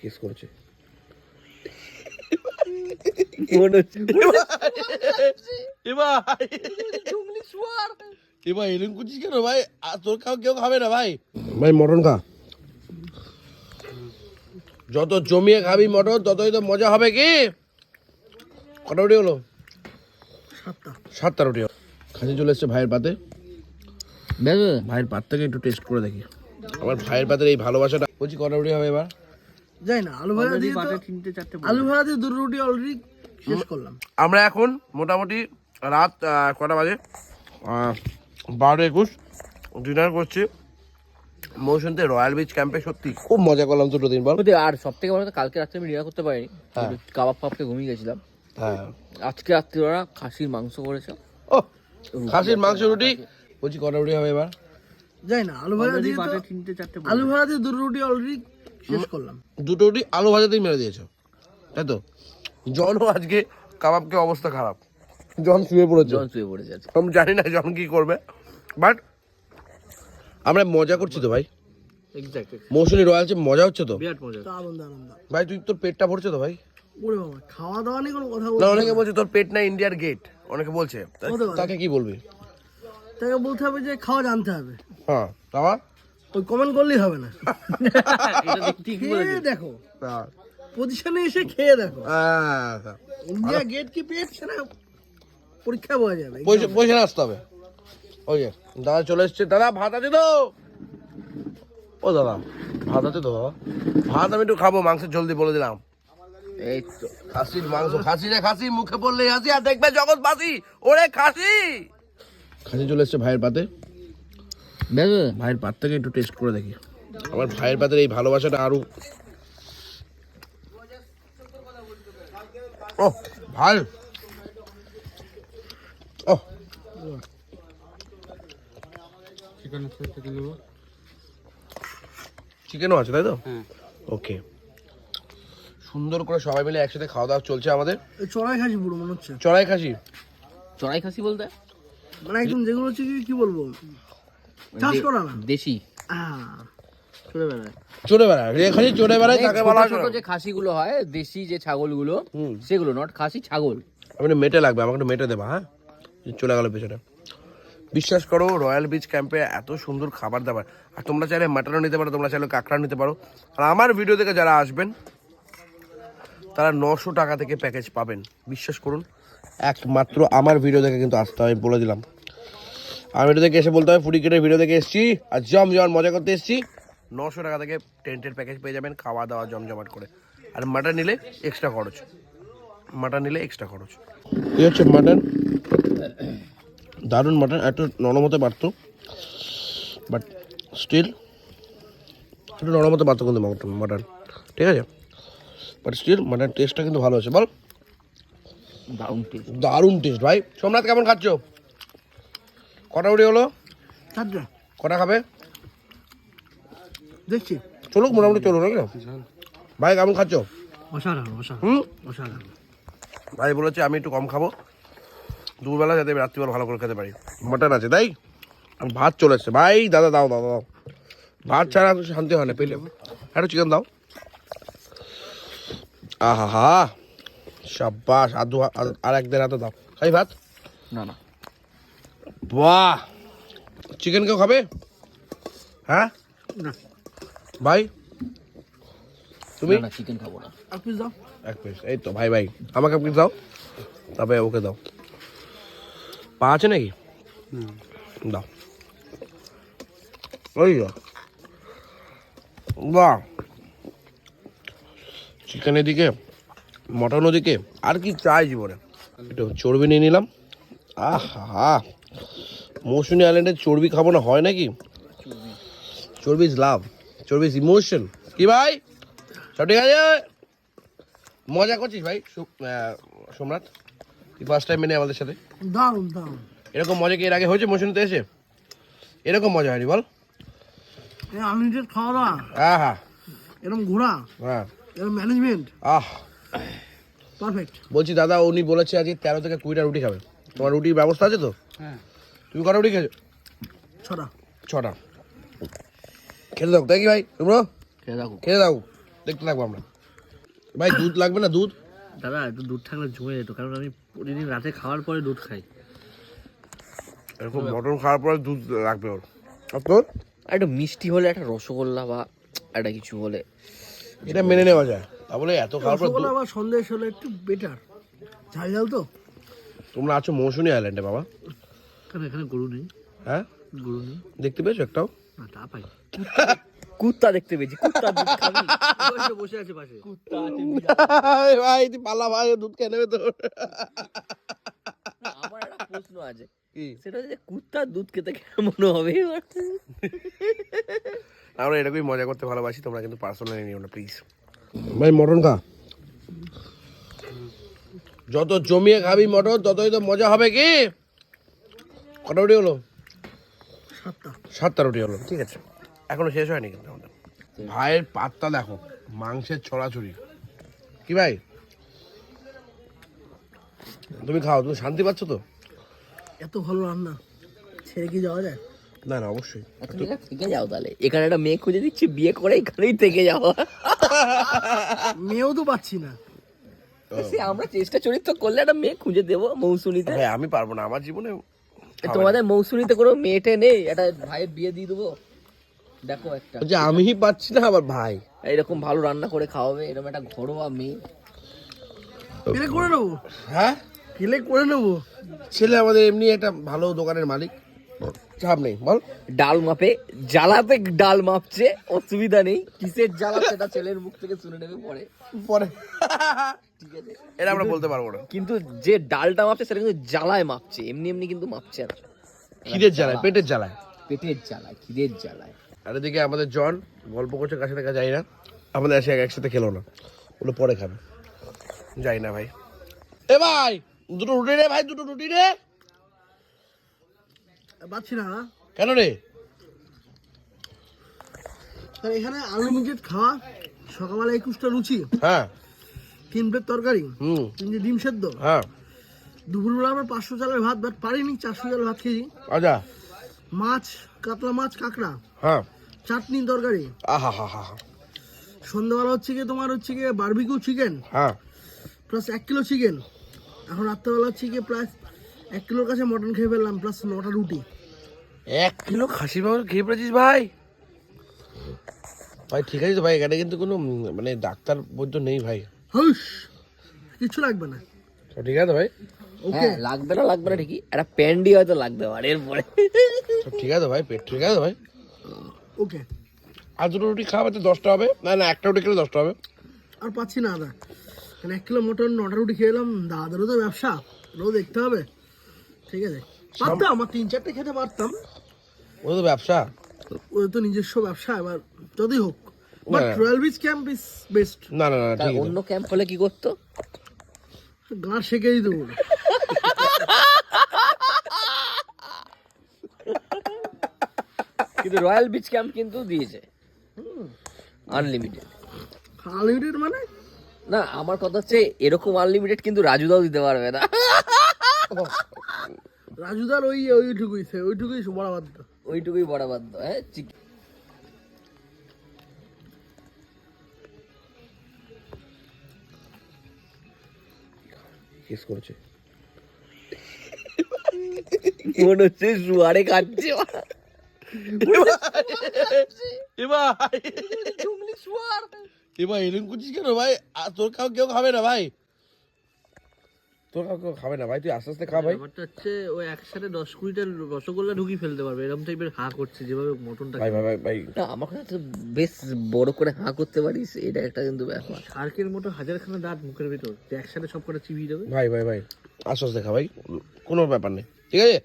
Kiss করছে। এবার এরকম করছিস কেন ভাই? আর তোর খাও কেউ খাবে না ভাই। ভাই মটন খা। যত জমিয়ে খাবি মটন ততই তো মজা হবে কি? কটা রুটি হলো? সাতটা। রুটি হলো। খাসি চলে এসছে ভাইয়ের পাতে। ভাইয়ের পাত থেকে একটু টেস্ট করে দেখি। আমার ভাইয়ের পাতের এই ভালোবাসাটা। বলছি কটা রুটি হবে এবার? যাই না আলু ভাজা দিয়ে আলু ভাজা দিয়ে দুটো রুটি অলরেডি শেষ করলাম। আমরা এখন মোটামুটি রাত কটা বাজে? বারো একুশ। ডিনার করছি। মৌসুমতে রয়্যাল বিচ ক্যাম্পে সত্যি খুব মজা করলাম দুটো দিন ওদের আর সব থেকে বড় কালকে রাত্রে আমি ডিনার করতে পারিনি। হ্যাঁ। কাবাব ফাবকে ঘুমিয়ে গেছিলাম। হ্যাঁ। আজকে রাত্রে ওরা খাসির মাংস করেছে। ও খাসির মাংস রুটি? বলছি কটা রুটি হবে এবার? যাই না আলু ভাজা দিয়ে আলু ভাজা দিয়ে দুটো রুটি অলরেডি শেষ করলাম। দুটো রুটি আলু ভাজাতেই মেরে দিয়েছ। তাই তো? জনও আজকে কাবাবকে অবস্থা খারাপ। জন শুয়ে পড়েছে। জন শুয়ে পড়েছে আমি জানি না জন কি করবে। বাট আমরা মজা করছি তো ভাই। মৌসুমি রয়্যালসে মজা হচ্ছে তো। বিরাট মজা। তা আনন্দ আনন্দ। ভাই তুই তোর পেটটা ভরছে তো ভাই? খাওয়া দাওয়া নিয়ে কোনো কথা না অনেকে বলছে তোর পেট না ইন্ডিয়ার গেট অনেকে বলছে। তা- তাকে কি বলবি? তাকে বলতে হবে যে খাওয়া জানতে হবে। হ্যাঁ তাও ওই কমেন্ট করলেই হবে না। দেখ ঠিক বলেছে দেখো। পজিশনে এসে খেয়ে দেখো। হ্যাঁ, ইন্ডিয়া গেট কি পেয়েছে না? পরীক্ষা পাওয়া যাবে। পয়সা আসতে হবে। ওই যে দাদা চলে এসছে। দাদা ভাত আছে তো? ও দাদা ভাত আছে তো ভাত আমি একটু খাব মাংসের জলদি বলে দিলাম। এই তো। খাসির মাংস খাসি রে খাসি মুখে পড়লে হাসি। আর দেখবে জগৎ বাসি ওরে খাসি! খাসি চলে এসছে ভাইয়ের পাতে। ভাইয়ের পাত থেকে একটু টেস্ট করে দেখি। আমার ভাইয়ের পাতের এই ভালোবাসাটা আরও ও ভাই। ও চিকেনও আছে তাই তো? ওকে সুন্দর করে সবাই মিলে একসাথে খাওয়া দাওয়া চলছে আমাদের। এই চড়াই খাসি পুরো মনে হচ্ছে। চড়াই খাসি? চড়াই খাসি বলতে? মানে একদম যেগুলো হচ্ছে কি কি বলব? চাষ করা না? দেশি। আহ, বেড়ায়। চড়ে বেড়ায় রে চড়ে বেড়ায় তাকে বলা ছোট যে খাসিগুলো হয় দেশি যে ছাগলগুলো সেগুলো নট খাসি ছাগল। আমি মেটে লাগবে আমাকে একটু মেটে দেবা হ্যাঁ? চলে গেল পেছনে। বিশ্বাস করো রয়্যাল বিচ ক্যাম্পে এত সুন্দর খাবার দাবার। আর তোমরা চাইলে মাটনও নিতে পারো তোমরা চাইলে কাঁকড়া নিতে পারো। আর আমার ভিডিও থেকে যারা আসবেন তারা নশো টাকা থেকে প্যাকেজ পাবেন। বিশ্বাস করুন একমাত্র আমার ভিডিও দেখে কিন্তু আসতে হবে আমি বলে দিলাম। আমার ভিডিও থেকে এসে বলতে হবে ফুটি কেটের ভিডিও থেকে এসেছি আর জম জম মজা করতে এসেছি। নশো টাকা থেকে টেন্টের প্যাকেজ পেয়ে যাবেন খাওয়া দাওয়া জমজমাট করে। আর মাটন নিলে এক্সট্রা খরচ। মাটন নিলে এক্সট্রা খরচ। এই হচ্ছে মাটন দারুণ মাটন একটু নরম হতে পারতো বাট স্টিল একটু নরম হতে পারতো কিন্তু মাটন ঠিক আছে? বাট স্টিল মাটন টেস্টটা কিন্তু ভালো আছে বল। দারুণ টেস্ট দারুণ টেস্ট ভাই। সোমনাথ কেমন খাচ্ছ? কটা উড়ি হলো? চারটা। কটা খাবে? দেখছি। চলুক মোটামুটি চলুক নাকি? ভাই কেমন খাচ্ছ? অসাধারণ অসাধারণ অসাধারণ। ভাই বলেছে আমি একটু কম খাব। দুপুরবেলা যাতে রাত্রিবেলা ভালো করে খেতে পারি। মাটন আছে তাই? আর ভাত চলে এসছে। ভাই দাদা দাও দাদা দাও। ভাত ছাড়া তো শান্তি হয় না পেলে। একটু চিকেন দাও। আহা হা সাব্বাস আধু আর এক দেড় হাতে দাও। খাই ভাত? না না। বাহ। চিকেন কেউ খাবে? হ্যাঁ? ভাই? তুমি? না চিকেন খাব না। আর পিস দাও। এক পিস এই তো ভাই ভাই। আমাকে পিস দাও। তারপরে ওকে দাও। পা আছে নাকি? দাও। ওই। বাহ। চিকেন এদিকে মটন ওদিকে আর কি চাই জীবনে? একটু চর্বি নিয়ে নিলাম। আহা। মৌসুমি আইল্যান্ডে চর্বি খাব না হয় নাকি? চর্বি ইজ লাভ চর্বি ইজ ইমোশন কি ভাই? সব ঠিক আছে? মজা করছিস ভাই সোমনাথ। তুই ফার্স্ট টাইম মেনে আমাদের সাথে? দারুণ দারুণ। এরকম মজা কি এর আগে হয়েছে মৌসুমিতে এসে? এরকম মজা হয়নি বল। আনলিমিটেড খাওয়া দাওয়া হ্যাঁ হ্যাঁ। এরকম ঘোরা। হ্যাঁ। এরকম ম্যানেজমেন্ট আহ। পারফেক্ট বলছি দাদা উনি বলেছে আজকে তেরো থেকে কুড়িটা রুটি খাবে। তোমার রুটির ব্যবস্থা আছে তো? হ্যাঁ। তুমি কটা রুটি খেয়েছো? ছটা। ছটা। খেতে দাও তাই কি ভাই? তোমরা? খেয়ে দেখো খেতে দাও দেখতে থাকব আমরা। ভাই দুধ লাগবে না? দুধ? দাদা একটু দুধ থাকলে জমে যেত কারণ আমি প্রতিদিন রাতে খাওয়ার পরে দুধ খাই। এরকম মটন খাওয়ার পরে দুধ লাগবে ওর। আর তোর? একটু মিষ্টি হলে একটা রসগোল্লা বা একটা কিছু হলে। এটা মেনে নেওয়া যায়। তা বলে এত খাওয়ার পর দুধ- রসগোল্লা বা সন্দেশ হলে একটু বেটার ঝাল ঝাল তো? তোমরা আছো মৌসুমী আইল্যান্ডে বাবা। কেন এখানে গরু নেই? হ্যাঁ? গরু নেই। দেখতে পেয়েছ একটাও? না তা পাই কুত্তা দেখতে পেয়েছি কুত্তা দুধ খাবি। ওই বসে আছে পাশে। কুত্তা ভাই তুই পাল্লা ভাই দুধ খেয়ে নেবে তো। না, আমার একটা প্রশ্ন আছে। সেটা হচ্ছে কুত্তার দুধ খেতে কেমন হবে? আমরা এরকমই মজা করতে ভালোবাসি তোমরা কিন্তু পার্সোনালি নিও না প্লিজ ভাই মটন খা। যত জমিয়ে খাবি মটন ততই তো মজা হবে কি? কটা রুটি হলো? সাতটা। সাতটা রুটি হলো ঠিক আছে। এখনও শেষ হয়নি কিন্তু আমাদের। ভাইয়ের পাত্তা দেখো মাংসের ছড়াছড়ি। কি ভাই? তুমি খাও তুমি শান্তি পাচ্ছ তো? এত ভালো রান্না ছেড়ে কি যাওয়া যায়? না না অবশ্যই। এখানে থেকে যাও তাহলে। এখানে একটা মেয়ে খুঁজে দিচ্ছি বিয়ে করে এখানেই থেকে যাও। মেয়েও তো পাচ্ছি না। আমরা চেষ্টা চরিত্র করলে একটা মেয়ে খুঁজে দেবো মৌসুমিতে। ভাই আমি পারব না আমার জীবনে তোমাদের মৌসুমিতে কোনো মেয়েটে নেই? একটা ভাইয়ের বিয়ে দিয়ে দেবো। দেখো একটা। যে আমিই পাচ্ছি না আবার ভাই। এরকম ভালো রান্না করে খাওয়াবে এরকম একটা ঘরোয়া মেয়ে। করে নেব। হ্যাঁ? কিলে করে নেব। ছেলে আমাদের এমনি একটা ভালো দোকানের মালিক। চাপ নেই বল। ডাল মাপে জ্বালাতে ডাল মাপছে অসুবিধা নেই। কিসের জ্বালা সেটা ছেলের মুখ থেকে শুনে নেবে পরে। পরে। ঠিক আছে। এটা আমরা বলতে পারব না। কিন্তু যে ডালটা মাপছে সেটা কিন্তু জ্বালায় মাপছে। এমনি এমনি কিন্তু মাপছে না। খিদের জ্বালায় পেটের জ্বালায়। পেটের জ্বালায় খিদের জ্বালায়। আর এদিকে আমাদের জন গল্প করছে কাছে দেখা যায় না। আমাদের এসে এক- একসাথে খেলো না। ওগুলো পরে খাবে। যাই না ভাই। এ ভাই দুটো রুটি রে ভাই দুটো রুটি রে পাচ্ছি না। কেন রে? এখানে আনলিমিটেড খাওয়া সকালবেলা একুশটা লুচি হ্যাঁ। তিন প্লেট তরকারি হুম। তিনটে ডিম সেদ্ধ। হ্যাঁ। দুপুরবেলা আমরা পাঁচশো চালের ভাত ভাত পারিনি চারশো চালের ভাত খেয়েছি। আচ্ছা। মাছ কাতলা মাছ কাঁকড়া হ্যাঁ। চাটনি তরকারি। আহা হা হা সন্ধ্যাবেলা হচ্ছে গিয়ে তোমার হচ্ছে গিয়ে বারবিকিউ চিকেন হ্যাঁ। প্লাস এক কিলো চিকেন এখন রাত্রেবেলা হচ্ছে গিয়ে প্লাস এক কিলোর কাছে মটন খেয়ে ফেললাম প্লাস নটা রুটি। এক কিলো খাসি মাংস খেয়ে পড়েছিস ভাই? ভাই ঠিক আছে তো ভাই এখানে কিন্তু কোনো মানে ডাক্তার বৈদ্য নেই ভাই। হুস কিছু লাগবে না। ঠিক আছে ভাই? ওকে হ্যাঁ লাগবে না লাগবে না ঠিকই। একটা প্যান্ডি হয়তো লাগতে পারে এরপরে। সব ঠিক আছে ভাই পেট ঠিক আছে ভাই। ওকে আর দুটো রুটি খাওয়াবে তো দশটা হবে? না না একটা রুটি খেলে দশটা হবে। আর পাচ্ছি না দাদা কারণ এক কিলো মটন নটা রুটি খেয়ে এলাম দাদারও তো ব্যবসা এটাও দেখতে হবে। ঠিক আছে? পারতাম আমার তিন চারটে খেতে পারতাম। ওটা তো ব্যবসা। ওদের তো নিজস্ব ব্যবসা এবার যতই হোক। But royal beach camp is best না না না ঠিক আছে। অন্য ক্যাম্প হলে কি করতো? গাঁ শেখে দিতে কিন্তু রয়্যাল বিচ ক্যাম্প কিন্তু দিয়েছে। আনলিমিটেড আনলিমিটেড মানে? না আমার কথা হচ্ছে এরকম আনলিমিটেড কিন্তু রাজুদাও দিতে পারবে না। রাজুদার ওই ওইটুকুই সে ওইটুকুই বড় বাধ্য ওইটুকুই বড় বাধ্য হ্যাঁ চিক- কিস করেছে। মনে হচ্ছে জুয়ারে খাচ্ছে এ ভাই জঙ্গলি শুয়ার এ ভাই এরকম করছিস কেন ভাই? আর তোর কাউ কেউ খাবে না ভাই? তোর কেউ খাবে না ভাই তুই আস্তে আস্তে খা ভাই। ব্যাপারটা হচ্ছে ওই একসাথে দশ কুড়িটা রসগোল্লা ঢুকিয়ে ফেলতে পারবে এরকম টাইপের হাঁ করছে যেভাবে মটনটা ভাই ভাই ভাই না আমার বেশ বড় করে হাঁ করতে পারিস এটা একটা কিন্তু ব্যাপার। শার্কের মতো হাজারখানা দাঁত মুখের ভিতর যে একসাথে সব কটা চিবিয়ে দেবে। ভাই ভাই ভাই আস্তে আস্তে খা ভাই কোনো ব্যাপার নেই ঠিক আছে?